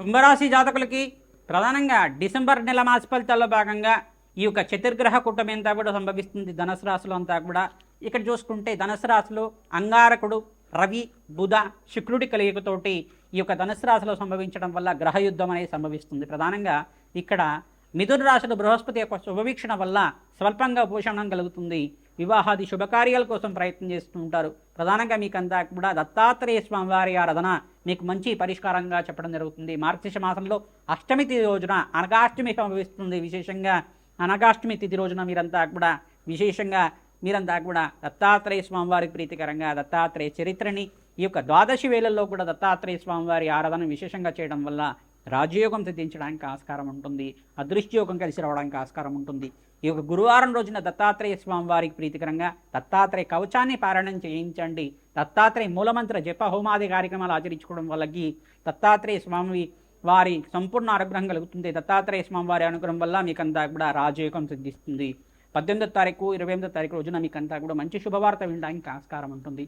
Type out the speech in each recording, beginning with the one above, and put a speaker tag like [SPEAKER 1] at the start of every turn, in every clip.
[SPEAKER 1] కుంభరాశి జాతకులకి ప్రధానంగా డిసెంబర్ నెల మాస ఫలితాల్లో భాగంగా ఈ యొక్క చతుర్గ్రహ కూటమి అంతా కూడా సంభవిస్తుంది. ధనుసు రాశిలో అంతా కూడా ఇక్కడ చూసుకుంటే ధనుసు రాశిలో అంగారకుడు రవి బుధ శుక్రుడి కలయికతోటి ఈ యొక్క ధనుసు రాశిలో సంభవించడం వల్ల గ్రహ యుద్ధం అనేది సంభవిస్తుంది. ప్రధానంగా ఇక్కడ మిథున రాశిలో బృహస్పతి యొక్క శుభవీక్షణ వల్ల స్వల్పంగా పోషణం కలుగుతుంది. వివాహాది శుభకార్యాల కోసం ప్రయత్నం చేస్తూ ఉంటారు. ప్రధానంగా మీకంతా కూడా దత్తాత్రేయ స్వామివారి ఆరాధన మీకు మంచి పరిష్కారంగా చెప్పడం జరుగుతుంది. మార్గశిష మాసంలో అష్టమి తిథి రోజున అనగాష్టమి సంభవిస్తుంది విశేషంగా. అనగాష్టమి తిథి రోజున మీరంతా కూడా విశేషంగా మీరంతా కూడా దత్తాత్రేయ స్వామివారికి ప్రీతికరంగా దత్తాత్రేయ చరిత్రని ఈ యొక్క ద్వాదశి వేళల్లో కూడా దత్తాత్రేయ స్వామివారి ఆరాధన విశేషంగా చేయడం వల్ల రాజయోగం సిద్ధించడానికి ఆస్కారం ఉంటుంది. అదృష్టయోగం కలిసి రావడానికి ఆస్కారం ఉంటుంది. ఈ యొక్క గురువారం రోజున దత్తాత్రేయ స్వామి వారికి ప్రీతికరంగా దత్తాత్రేయ కవచాన్ని పారాయణం చేయించండి. దత్తాత్రేయ మూలమంత్ర జప హోమాది కార్యక్రమాలు ఆచరించుకోవడం వల్లకి దత్తాత్రేయ స్వామి వారి సంపూర్ణ అనుగ్రహం కలుగుతుంది. దత్తాత్రేయ స్వామి వారి అనుగ్రహం వల్ల మీకంతా కూడా రాజయోగం సిద్ధిస్తుంది. పద్దెనిమిదో తారీఖు ఇరవై ఎనిమిదో తారీఖు రోజున మీకంతా కూడా మంచి శుభవార్త వినడానికి ఆస్కారం ఉంటుంది.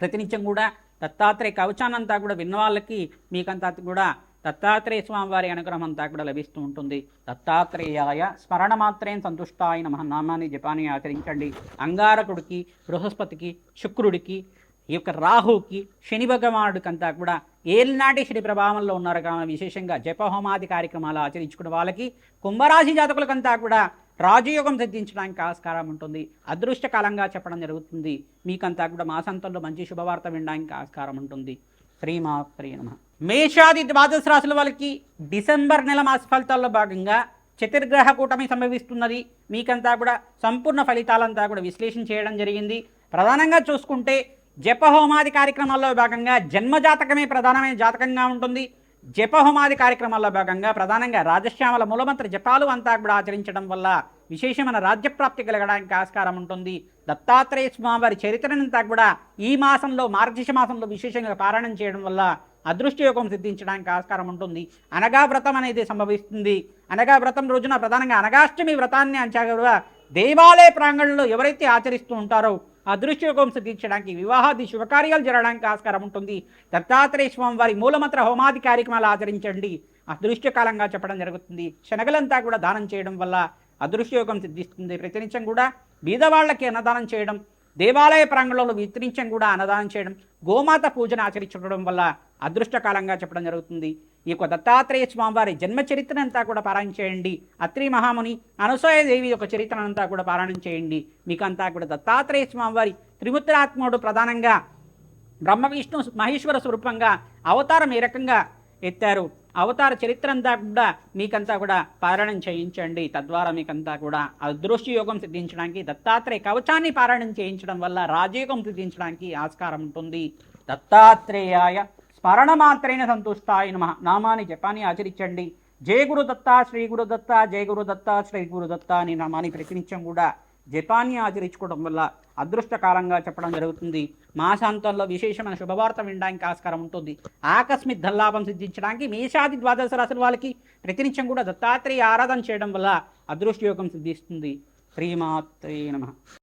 [SPEAKER 1] ప్రతినిత్యం కూడా దత్తాత్రేయ కవచానంతా కూడా విన్న వాళ్ళకి మీకంతా కూడా దత్తాత్రేయ స్వామి వారి అనుగ్రహం అంతా కూడా లభిస్తూ ఉంటుంది. దత్తాత్రేయాయ స్మరణ మాత్రేం సంతుష్టాయ నమ. నామాన్ని జపాన్ని ఆచరించండి. అంగారకుడికి బృహస్పతికి శుక్రుడికి ఈ యొక్క రాహుకి శని భగవానుడికంతా కూడా ఏలినాటి శని ప్రభావంలో ఉన్నారు కావున విశేషంగా జపహోమాది కార్యక్రమాలు ఆచరించుకున్న వాళ్ళకి కుంభరాశి జాతకులకంతా కూడా రాజయోగం సిద్ధించడానికి ఆస్కారం ఉంటుంది. అదృష్టకాలంగా చెప్పడం జరుగుతుంది. మీకంతా కూడా మాసంతంలో మంచి శుభవార్త వినడానికి ఆస్కారం ఉంటుంది. శ్రీమాత్రే నమ. మేషాది ద్వాదశ రాశుల వాళ్ళకి డిసెంబర్ నెల మాస ఫలితాల్లో భాగంగా చతుర్గ్రహ కూటమి సంభవిస్తున్నది. మీకంతా కూడా సంపూర్ణ ఫలితాలంతా కూడా విశ్లేషణ చేయడం జరిగింది. ప్రధానంగా చూసుకుంటే జపహోమాది కార్యక్రమాల్లో భాగంగా జన్మజాతకమే ప్రధానమైన జాతకంగా ఉంటుంది. జపహోమాది కార్యక్రమాల్లో భాగంగా ప్రధానంగా రాజశ్యామల మూలమంత్ర జపాలు అంతా కూడా ఆచరించడం వల్ల విశేషమైన రాజ్యప్రాప్తి కలగడానికి ఆస్కారం ఉంటుంది. దత్తాత్రేయ స్వామివారి చరిత్రనంతా కూడా ఈ మాసంలో మార్గశ మాసంలో విశేషంగా పారాయణం చేయడం వల్ల అదృష్టయోగం సిద్ధించడానికి ఆస్కారం ఉంటుంది. అనగా వ్రతం అనేది సంభవిస్తుంది. అనగా వ్రతం రోజున ప్రధానంగా అనగాష్టమి వ్రతాన్ని అంచగా దేవాలయ ప్రాంగణంలో ఎవరైతే ఆచరిస్తూ ఉంటారో అదృష్టయోగం సిద్ధించడానికి వివాహాది శుభకార్యాలు జరగడానికి ఆస్కారం ఉంటుంది. దత్తాత్రేయ స్వామి వారి మూలమంత్ర హోమాది కార్యక్రమాలు ఆచరించండి. అదృష్టకాలంగా చెప్పడం జరుగుతుంది. శనగలంతా కూడా దానం చేయడం వల్ల అదృష్టయోగం సిద్ధిస్తుంది. ప్రతినిత్యం కూడా బీదవాళ్ళకి అన్నదానం చేయడం దేవాలయ ప్రాంగణంలో విస్తరించం కూడా అన్నదానం చేయడం గోమాత పూజను ఆచరించడం వల్ల అదృష్టకాలంగా చెప్పడం జరుగుతుంది. ఈ యొక్క దత్తాత్రేయ స్వామివారి జన్మ చరిత్రనంతా కూడా పారాయణ చేయండి. అత్రి మహాముని అనసూయదేవి యొక్క చరిత్రనంతా కూడా పారాయణం చేయండి. మీకు అంతా కూడా దత్తాత్రేయ స్వామివారి త్రిముత్రాత్ముడు ప్రధానంగా బ్రహ్మ విష్ణు మహేశ్వర స్వరూపంగా అవతారం ఏ రకంగా ఎత్తారు? అవతార చరిత్ర అంతా కూడా మీకంతా కూడా పారాయణం చేయించండి. తద్వారా మీకంతా కూడా అదృష్టి యోగం సిద్ధించడానికి దత్తాత్రేయ కవచాన్ని పారాయణం చేయించడం వల్ల రాజయోగం సిద్ధించడానికి ఆస్కారం ఉంటుంది. దత్తాత్రేయాయ స్మరణ మాత్రైన సంతుష్టాయ నమ. నామాన్ని జపాన్ని ఆచరించండి. జయ గురు దత్త శ్రీ గురు దత్త జయ గురు దత్త శ్రీ గురు దత్త అని నామాన్ని ప్రతినిత్యం కూడా జపాన్ని ఆచరించుకోవడం వల్ల అదృష్టకాలంగా చెప్పడం జరుగుతుంది. మాసాంతంలో విశేషమైన శుభవార్త వినడానికి ఆస్కారం ఉంటుంది. ఆకస్మిక ధల్లాభం సిద్ధించడానికి మేషాది ద్వాదశ రాశుల వాళ్ళకి ప్రతినిత్యం కూడా దత్తాత్రేయ ఆరాధన చేయడం వల్ల అదృష్టయోగం సిద్ధిస్తుంది. శ్రీమాత్రే నమ.